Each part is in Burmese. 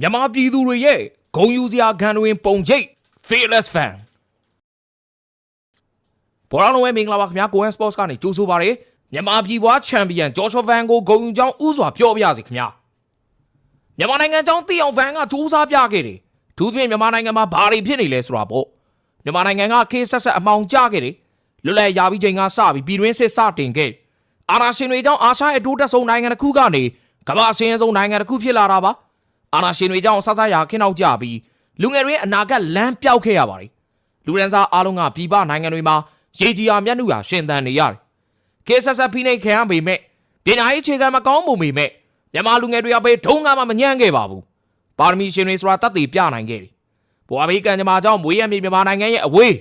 မြန်မာပြည်သူတွေရဲ့ဂုံယူစရာခံတွင်ပုံချိတ် Fearless Fan ဘောရောင်းလုံးဝဲမင်္ဂလာပါခင်ဗျာကိုဝမ် Sports ကနေကြိုးဆိုပါရယ်မြန်မာပြည်ပွားချန်ပီယံ Joshua Van ကိုဂုံယူကြောင်းဥစွာပြောပြရစီခင်ဗျာမြန်မာနိုင်ငံကြောင်းတီအောင် Van ကစူးစမ်းပြခဲ့တယ်ဒုသဖြင့်မြန်မာနိုင်ငံမှာဘာတွေဖြစ်နေလဲဆိုတာပေါ့မြန်မာနိုင်ငံကခေတ်ဆက်ဆက်အမှောင်ကျခဲ့တယ်လွတ်လပ်ရာပြီးချိန်ကစပြီးပြည်တွင်းစစ်စတင်ခဲ့တယ်အာနာရှင်တွေကြောင့်အာရှရဲ့အတိုးတက်ဆုံးနိုင်ငံတစ်ခုကနေကမ္ဘာအစင်းအဆုံးနိုင်ငံတစ်ခုဖြစ်လာတာပါ အာနာရှင်တွေကြောင့်ဆဆရာခင်းနောက်ကြပြီးလူငယ်တွေရဲ့အနာဂတ်လမ်းပြောက်ခဲ့ရပါတယ်။လူရန်စားအားလုံးကပြည်ပနိုင်ငံတွေမှာရေကြီးရာမျက်နှာရာရှင်သန်နေရတယ်။ကေဆက်ဆက်ဖိနှိပ်ခံရပေမဲ့ပညာရေးအခြေခံမကောင်းမှုပေမဲ့မြန်မာလူငယ်တွေကပဲဒုံးကမှမညံ့ခဲ့ပါဘူး။ပါရမီရှင်တွေဆိုတာတတ်သိပြနိုင်ခဲ့တယ်။ဘွာဘေးကံကြမ္မာကြောင့်မွေးရမြေမြန်မာနိုင်ငံရဲ့အဝေး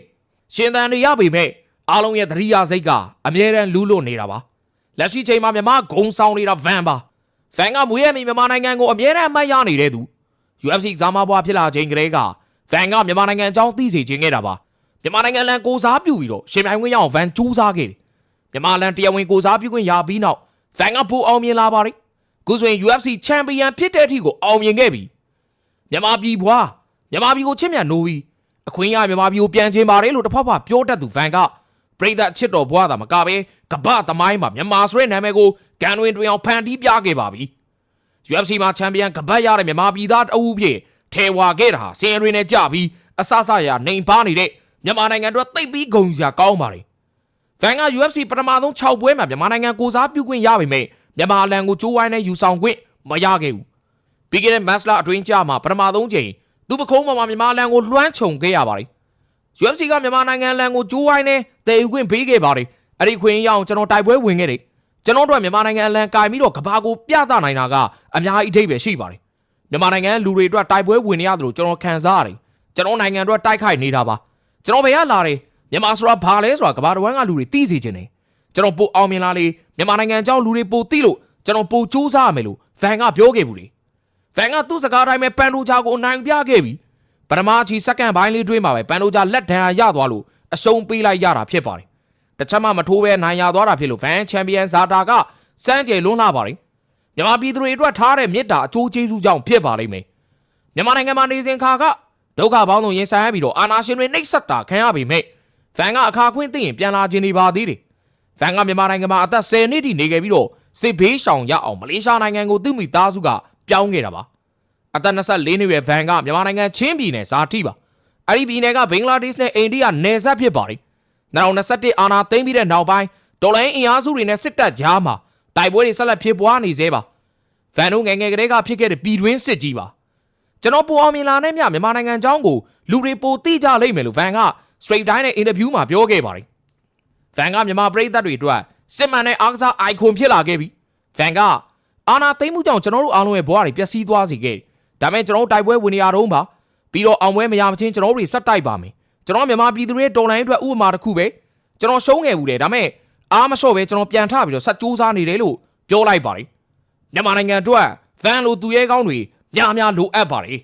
ရှင်သန်နေရပေမဲ့အားလုံးရဲ့သတိရစိတ်ကအမြဲတမ်းလူးလွတ်နေတာပါ။လက်ရှိချိန်မှာမြန်မာဂုံဆောင်နေတာဗန်ပါ။ ဖန်ကမွေးရမီမြန်မာနိုင်ငံကိုအမြဲတမ်းအမှတ်ရနေတဲ့သူ UFC ဇာမဘွားဖြစ်လာချိန်ကလေးကဖန်ကမြန်မာနိုင်ငံအကြောင်းသိစေခြင်းခဲ့တာပါမြန်မာနိုင်ငံလန်ကိုစားပြုပြီးတော့ရှင်ပြိုင်ခွင့်ရအောင်ဖန်ကြိုးစားခဲ့တယ်မြန်မာလန်တရားဝင်ကိုစားပြုခွင့်ရပြီးနောက်ဖန်ကပိုအောင်မြင်လာပါတယ်ခုဆိုရင် UFC ချန်ပီယံဖြစ်တဲ့အထိကိုအောင်မြင်ခဲ့ပြီမြန်မာပြည်ဘွားမြန်မာပြည်ကိုချစ်မြတ်နိုးပြီးအခွင့်အရေးမြန်မာပြည်ကိုပြန်ချင်းပါတယ်လို့တစ်ဖက်ဖက်ပြောတတ်သူဖန်က ပရိသတ်ချစ်တော်ဘွားသာမကပဲကပ္ပသမိုင်းမှာမြန်မာဆိုတဲ့နာမည်ကိုကန်တွင်တွင်အောင်ဖန်တီးပြခဲ့ပါပြီ UFC မှာချန်ပီယံကပတ်ရတဲ့မြန်မာပြည်သားတအုပ်ဖြစ်ထဲဝါခဲ့တာဟာစင်အရင်နဲ့ကြပြီးအဆဆရာနေပါနေတဲ့မြန်မာနိုင်ငံအတွက်သိပ်ပြီးဂုဏ်စရာကောင်းပါတယ်။ဖန်က UFC ပထမဆုံး6ပွဲမှာမြန်မာနိုင်ငံကိုစားပြုခွင့်ရပေမဲ့မြန်မာအလံကိုကျိုးဝိုင်းနဲ့ယူဆောင်ခွင့်မရခဲ့ဘူး။ပြီးခဲ့တဲ့မတ်လအတွင်းကြမှာပထမဆုံးချိန်သူပခုံးပေါ်မှာမြန်မာအလံကိုလွှမ်းခြုံခဲ့ရပါတယ်။ UFC ကမြန်မာနိုင်ငံအလံကိုကျိုးဝိုင်းနဲ့တည်ယူခွင့်ပေးခဲ့ပါတယ်။အဲ့ဒီခွင့်ရအောင်ကျွန်တော်တိုက်ပွဲဝင်ခဲ့တယ်။ကျွန်တော်တို့ကမြန်မာနိုင်ငံအလံကင်ပြီးတော့ကဘာကိုပြသနိုင်တာကအများကြီးအထိပ္ပယ်ရှိပါတယ်။မြန်မာနိုင်ငံလူတွေအတွက်တိုက်ပွဲဝင်နေရတယ်လို့ကျွန်တော်ခံစားရတယ်။ကျွန်တော်နိုင်ငံအတွက်တိုက်ခိုက်နေတာပါ။ကျွန်တော်ဘယ်ကလာတယ်မြန်မာဆိုတာဘာလဲဆိုတာကဘာတဝမ်းကလူတွေသိစေချင်တယ်။ကျွန်တော်ပိုအောင်မြင်လာလေမြန်မာနိုင်ငံအကြောင်းလူတွေပိုသိလို့ကျွန်တော်ပိုစူးစမ်းရမယ်လို့ဗန်ကပြောခဲ့ဘူးလေ။ဖန်ကသူ့စကားတိုင်းပဲပန်တိုချာကိုအနိုင်ပြခဲ့ပြီ ပထမအချီစက္ကန့်ပိုင်းလေးတွင်းမှာပဲပန်တိုချာလက်ဒဏ်ရာရသွားလို့အရှုံးပေးလိုက်ရတာဖြစ်ပါတယ်တချက်မှမထိုးပဲနိုင်ရသွားတာဖြစ်လို့ဖန်ချန်ပီယံဇာတာကစမ်းကြယ်လွန်းလာပါတယ်မြန်မာပြည်သူတွေအတွက်ထားတဲ့မြစ်တာအကျိုးကျေးဇူးကြောင့်ဖြစ်ပါလိမ့်မယ်မြန်မာနိုင်ငံမှာနေစဉ်ခါကဒုက္ခပေါင်းစုံရင်ဆိုင်ရပြီးတော့အာနာရှင်တွေနှိပ်စက်တာခံရပေမဲ့ဖန်ကအခါခွင့်သိရင်ပြန်လာခြင်းနေပါသေးတယ်ဖန်ကမြန်မာနိုင်ငံမှာအသက်10နှစ်ထိနေခဲ့ပြီးတော့စစ်ဘေးရှောင်ရအောင်မလေးရှားနိုင်ငံကိုသူ့မိသားစုကပြောင်းခဲ့တာပါ အသက်24နှစ်ရွယ်ဗန်ကမြန်မာနိုင်ငံချင်းပြည်နယ်ဇာတိပါအဲ့ဒီပြည်နယ်ကဘင်္ဂလားဒေ့ရှ်နဲ့အိန္ဒိယနယ်စပ်ဖြစ်ပါတယ်2021အာနာသိမ်းပြီးတဲ့နောက်ပိုင်းဒေါ်လာအင်အားစုတွေနဲ့စစ်တပ်ကြားမှာတိုက်ပွဲတွေဆက်လက်ဖြစ်ပွားနေသေးပါဗန်တို့ငယ်ငယ်ကလေးကဖြစ်ခဲ့တဲ့ပြည်တွင်းစစ်ကြီးပါကျွန်တော်ပူအောင်မြင်လာတဲ့မြမြန်မာနိုင်ငံအကြောင်းကိုလူတွေပိုသိကြလိမ့်မယ်လို့ဗန်က straight time နဲ့ interview မှာပြောခဲ့ပါတယ်ဗန်ကမြန်မာပြည်သက်တွေအတွက်စစ်မှန်တဲ့အားကစား icon ဖြစ်လာခဲ့ပြီဗန်ကအာနာသိမ်းမှုကြောင့်ကျွန်တော်တို့အားလုံးရဲ့ဘဝတွေပျက်စီးသွားစေခဲ့တယ် ဒါပေမဲ့ကျွန်တော်တို့တိုက်ပွဲဝင်နေရတော့ပါပြီးတော့အောင်ပွဲမရမချင်းကျွန်တော်တို့တွေဆက်တိုက်ပါမယ်ကျွန်တော်မြန်မာပြည်သူတွေတော်လိုင်းအတွက်ဥပမာတစ်ခုပဲကျွန်တော်ရှုံးငယ်ဘူးတယ်ဒါပေမဲ့အားမလျှော့ပဲကျွန်တော်ပြန်ထပြီးတော့ဆက်ကြိုးစားနေတယ်လို့ပြောလိုက်ပါတယ်မြန်မာနိုင်ငံအတွက်ဗန်လိုသူရဲကောင်းတွေများများလိုအပ်ပါတယ်